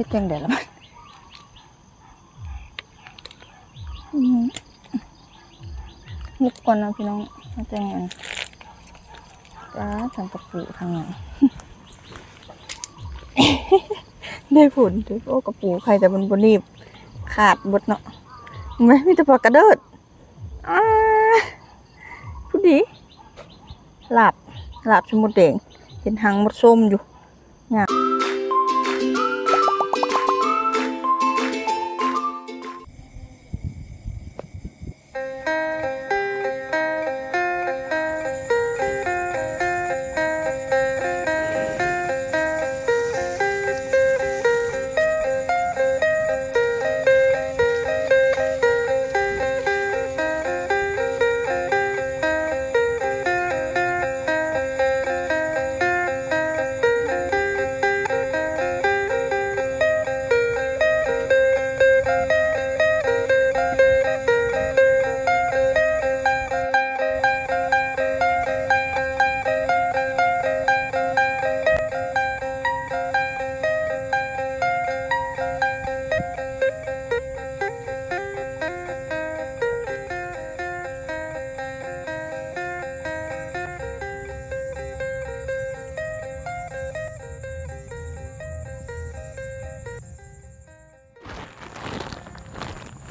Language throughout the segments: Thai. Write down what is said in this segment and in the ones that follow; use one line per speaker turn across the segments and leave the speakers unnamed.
ฮ็ดจังได๋ล่ะมันอืมลุกก่อนนะพี่น้องเอาจังอันจ้าทางกระปูทางไหนได้ผลด้วยโอ้กระปูใครแต่บนบนีบ ขาดบดเนาะไม่มีแต่ปลากระเดิดอ้าพูดดีหลับหลับชมุดแดงเห็นหางมดส้มอยู่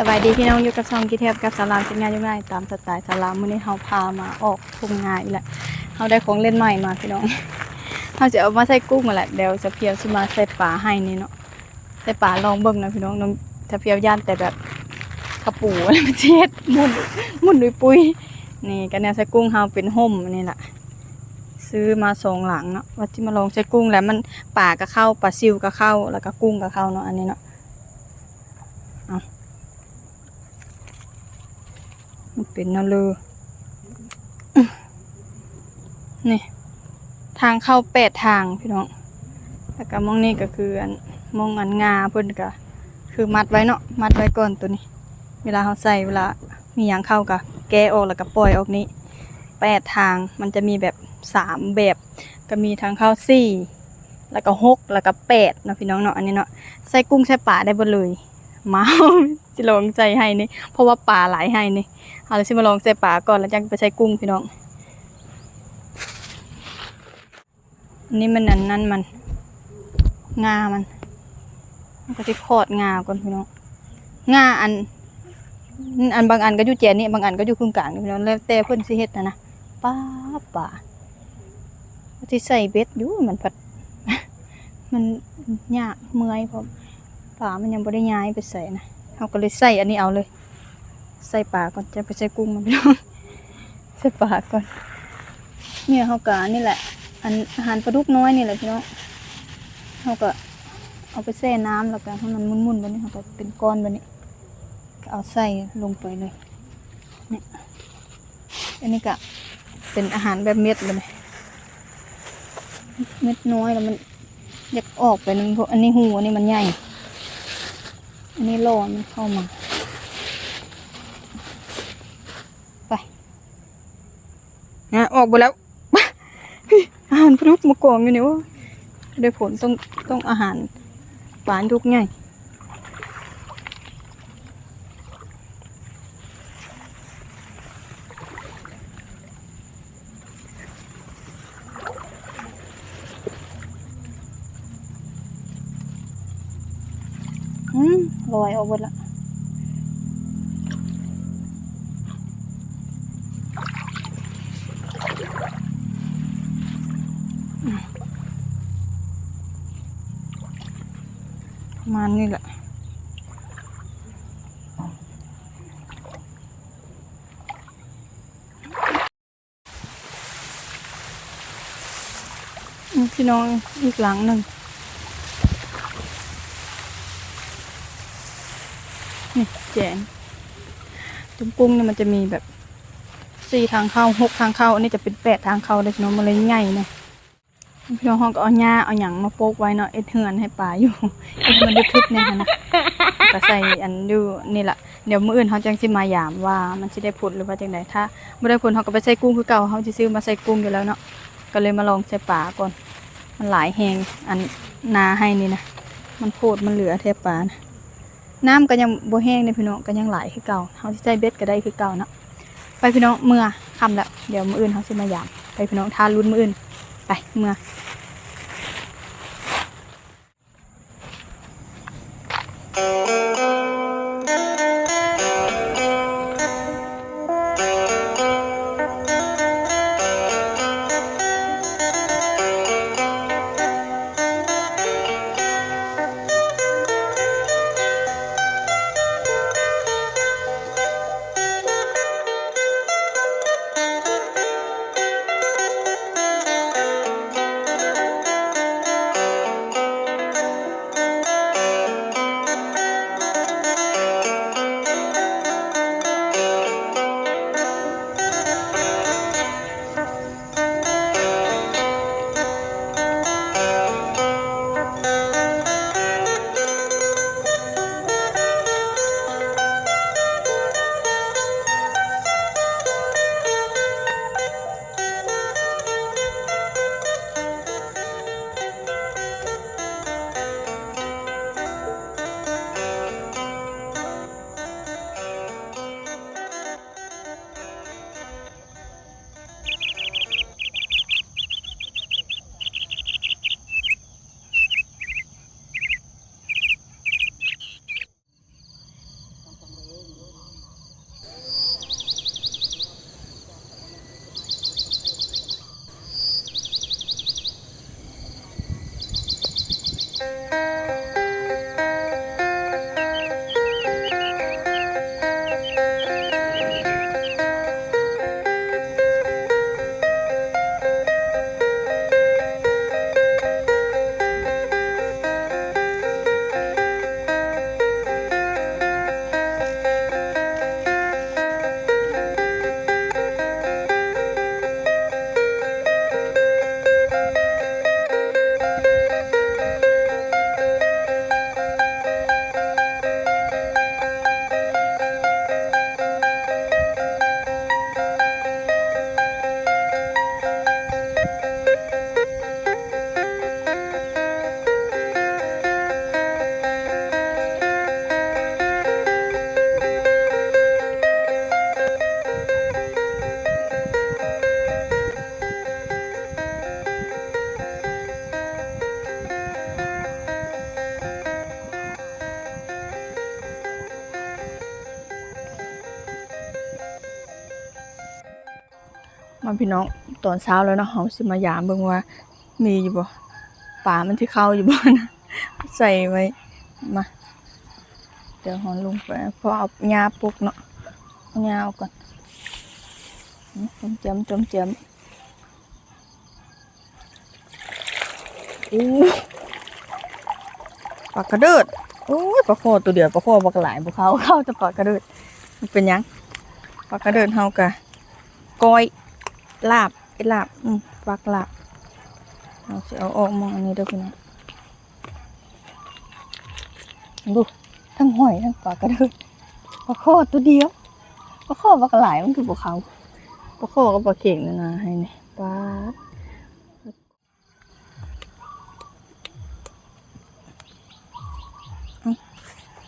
สบายดีพี่น้องอยู่กับซองกีเทปกับสารามเป็นงานยุ่งง่ายตามสไตล์สารามมื้อนี้เฮาพามาออกทุ่งนาอีกแล้วเฮาได้ของเล่นใหม่มาพี่น้องเฮาจะเอามาใส่กุ้งมาแหละเดี๋ยวจะเพียวสิมาใส่ปลาให้นี่เนาะใส่ปลาลองเบิ่งนะพี่น้องน้องจะเพียวย่านแต่แบบกระปูอะไรมันเช็ดมุนมุนด้วยปุ้ยนี่กันแนวใส่กุ้งเฮาเป็นห่มนี่แหละซื้อมาสองหลังเนาะว่าที่มาลองใส่กุ้งแล้วมันปลาก็เข้าปลาซิวก็เข้าแล้วก็กุ้งก็เข้าเนาะอันนี้เนาะ มันเป็นแนเลยนี่ ทางเข้าแปดทางพี่น้องแล้วก็มองนี่ก็คืออันมองอันงาเพิ่นก็คือมัดไว้เนาะมัดไว้ก่อนตัวนี้ เวลาเขาใส่เวลามีหยังเข้าก็แกะออกแล้วก็ปล่อยออกนี้แปดทางมันจะมีแบบสามแบบ ก็มีทางเข้าสี่แล้วก็หกแล้วก็แปดเนาะพี่น้องเนาะอันนี้เนาะใส่กุ้งใส่ปลาได้เบ่เลย มาสิลองใจให้นี่เพราะว่าปลาหลายให้นี่เอาเลยสิมาลองใส่ปลาก่อนแล้วจังไปใส่กุ้งพี่น้องนนี้มันนั่นนั่นมันงามันมันก็ที่คอดงาก่อนพี่น้องงาอันอันบางอันก็อยู่แจนนี่บางอันก็อยู่ครึ่งกลางพี่น้องแล้วแต่เพิ่นสิเฮ็ดนะนะป้าป่าที่ใส่เบ็ดอยู่มันผัด มันยากเมื่อยเพ ราะป่ามันยังบ่ได้ย้ายไปใส่นะเขาก็เลยใส่อันนี้เอาเลย ใส่ปลาก่อนจะไปใส่กุ้งมาพี่น้องใส่ปลาก่อน เนี่ยเขากะนี่แหละ อันอาหารปลาดุกน้อยนี่แหละพี่น้องเขาก็เอาไปแช่น้ำแล้วก็ให้มันมุนๆแบบนี้เขาก็เป็นก้อนแบบนี้ก็เอาใส่ลงไปเลยเนี่ยอันนี้ก็เป็นอาหารแบบเม็ดเลยเม็ดน้อยแล้วมันอยากออกไปนึงเพราะอันนี้หูอันนี้มันใหญ่ อันนี้โลมันเข้ามา ไปนะออกไปแล้วอาหารปลาดุกมากองอยู่นี่โว่าได้ผลต้องต้องอาหารปลาดุกใหญ่อืม ลอยออกหมดละประมาณนี้แหละพี่น้องอีกหลังหนึ่ง นี่แจนตุ้มกุ้งเนี่ยมันจะมีแบบสี่ทางเข้าหกทางเข้า อันนี้จะเป็นแปดทางเข้าเลยพี่น้องมันเลยใหญ่เนี่ยพี่น้องเขาก็เอาหญ้าเอาหยังมาโปกไว้เนาะเอ็ดเฮือนให้ปลาอยู่เอ็ดมันได้ทึบเนี่ยค่ะนะก็ใส่อันอยู่นี่แหละเดี๋ยวมื้ออื่นเขาจังสิมายามว่า มันสิได้ผลหรือว่าจังไดถ้าบ่ได้ผลเขาก็ไปใส่กุ้งคือเก่าเขาสิซื้อมาใส่กุ้งอยู่แล้วเนาะก็เลยมาลองใส่ปลาก่อน มันหลายแฮงอันนาให้นี่นะมันโพดมันเหลือแทบปลานะ น้ำก็ยังบ่แห้งในพี่น้องก็ยังไหลคือเก่าเฮาสิใช้เบ็ดก็ได้คือเก่าเนาะไปพี่น้องเมื่อคำแล้วเดี๋ยวมื้ออื่นเฮาสิมายามไปพี่น้องทานลุ้นมื้ออื่นไปเมื่อ มาพี่น้องตอนเช้าแล้วเนาะเฮาสิมายามเบิ่งว่า มีอยู่บ่ปลามันที่เข้าอยู่บ่นะใส่ไว้มาเดี๋ยวเฮาลงไปพอเอาหญ้าปลุกเนาะเอาหญ้าเอาก่อนจมเจียมจมเจียมอู้ปลากระเดิดโอ้ยปลาโคตัวเดียวปลาโคบักหลายบ่เข้าเข้าแต่ปลากระเดิดเป็นยังปลากระเดิดเฮากะก้อย ลาบไอ้ลาบอืมฟักลาบเราจะเอาออกมองอันนี้เด้วยพี่น้องดูทั้งหอยทั้งปลากระเดิดปลาข้อตัวเดียวปลาข้อปลากระไหลมันคือปลาเขาปลาข้อกับปลาเข่งนะนะให้นี่ปลาเอ้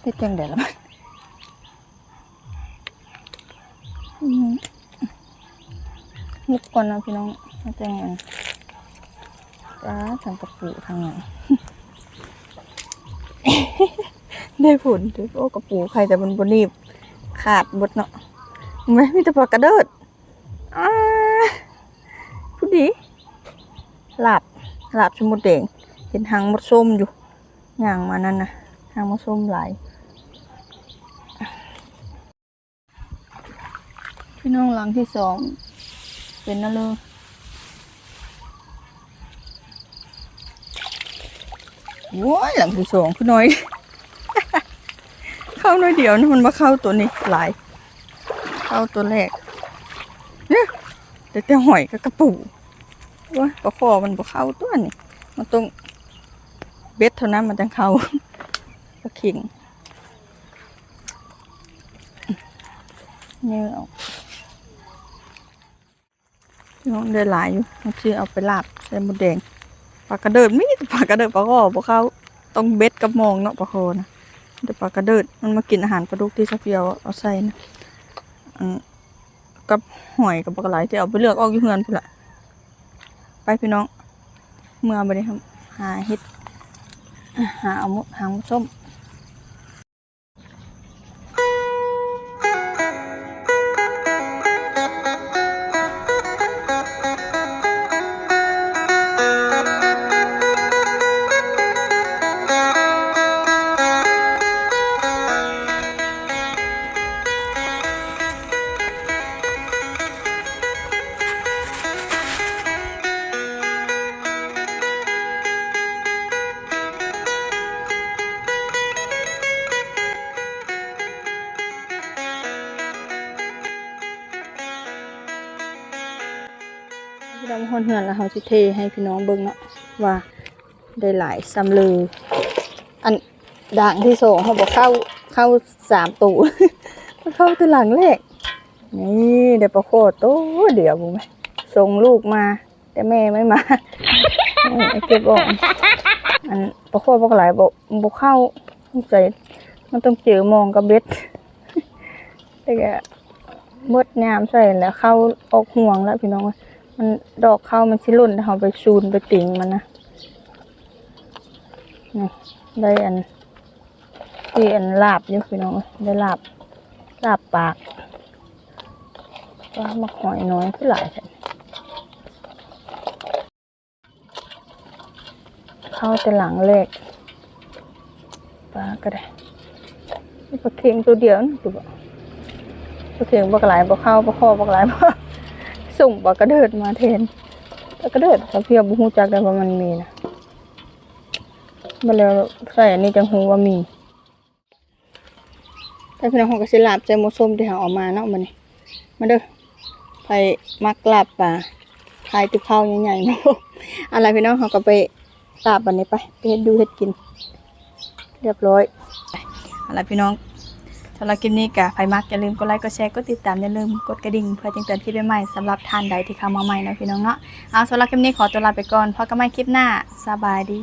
เฮ็ดจังได๋ล่ะมันอืม มุกก่อนนะพี่น้องมาแต่งงานจ้าทางกระปูทางไหนได้ผลด้วยโอ้กระปูใครแต่บนบนีบ ขาดบดเนาะไม่มีแต่ปลากระเดิดอ้าผู้ดีหลับหลับชมดแดงเห็นหางมดส้มอยู่ย่างมานั่นนะหางมดส้มหลายพี่น้องหลังที่สอง เป็นนั่นเลยว้ายหลังที่สองคือน้อย เข้าน้อยเดียวนะมันมาเข้าตัวนี้หลาย เข้าตัวแรกเนี่ยแต่แต่หอยกับกระปูว้ายปลาคอมันบ่เข้าตัวนี่มันต้องเบ็ดเท่านั้นมันจะเข้าปลาเข่งเนี่ยเอ น้องได้หลายอยู่บางทีเอาไปลาบใส่หมดแดงปลากระเดิดมีแต่ปลากระเดิดปลาก็บ่เขาต้องเบ็ดกับมองเนาะปลาโคนะเดี๋ยวปลากระเดิดมันมากินอาหารปลาดุกที่สเพียวเอาใส่นะอันกับหอยกับปลากระไหลที่เอาไปเลือกออกอยู่เฮือนพุ่นละไปพี่น้องเมื่อไปเลยครับหาเฮ็ดหาเอาหมดหาหมดส้ม พี่อนเหือนแล้วเขาสิเทให้พี่น้องเบิ่งเนาะว่าได้หลายซำเลยอันด่างที่สองเขาบอกเข้าเข้าสามตูเข้าตัวหลังแรกนี่เดี๋ยวประโคตรโตเดี๋ยวบุ้มส่งลูกมา แต่แม่ไม่มาเก็บออกอันประโคตรบอกหลายบอกบอกเข้าใจมันต้องเจอมองกับเบ็ดแต่ก็มดงามใส่แล้วเข้าออกห่วงแล้วพี่น้องว้ย มันดอกข้าวมันสิหล่นเราไปชูนไปติ่งมันนะนี่ได้อันที่อันลาบอยู่พี่น้องได้ลาบลาบปากว่ามาหอยน้อยคือหลายแท้เข้าแต่หลังเลกปลาก็ได้ปลาเค็งตัวเดียวนะตัวบ่ปลาเค็งปลากหลายปลาเข้าปลาคอปลากหลายปลา ส่งปลากระเดิดมาแทนปลากระเดิดเขาเพียบบุหูจักได้ว่ามันมีนะมาแล้วใส่อันนี้จังหูว่ามีแต่พี่น้องเขาก็สิลาบใจหมส้มที่หาออกมาเนาะมันนี่มาเด้อไปมักลาบป่าขายติบข้าใหญ่ๆเนาะอะไรพี่น้องเขาก็ไปลาบบันนี้ไปไปเฮ็ดดูเฮ็ดกิน เรียบร้อยอะไรพี่น้อง สำหรับคลิปนี้ก็ใครมักอย่าลืมกดไลค์กดแชร์กดติดตามอย่าลืมกดกระดิ่งเพื่อแจ้งเตือนคลิปใหม่ๆสำหรับท่านใดที่เข้ามาใหม่นะพี่น้องเนาะเอาสำหรับคลิปนี้ขอตัวลาไปก่อนพบกันใหม่คลิปหน้าสบายดี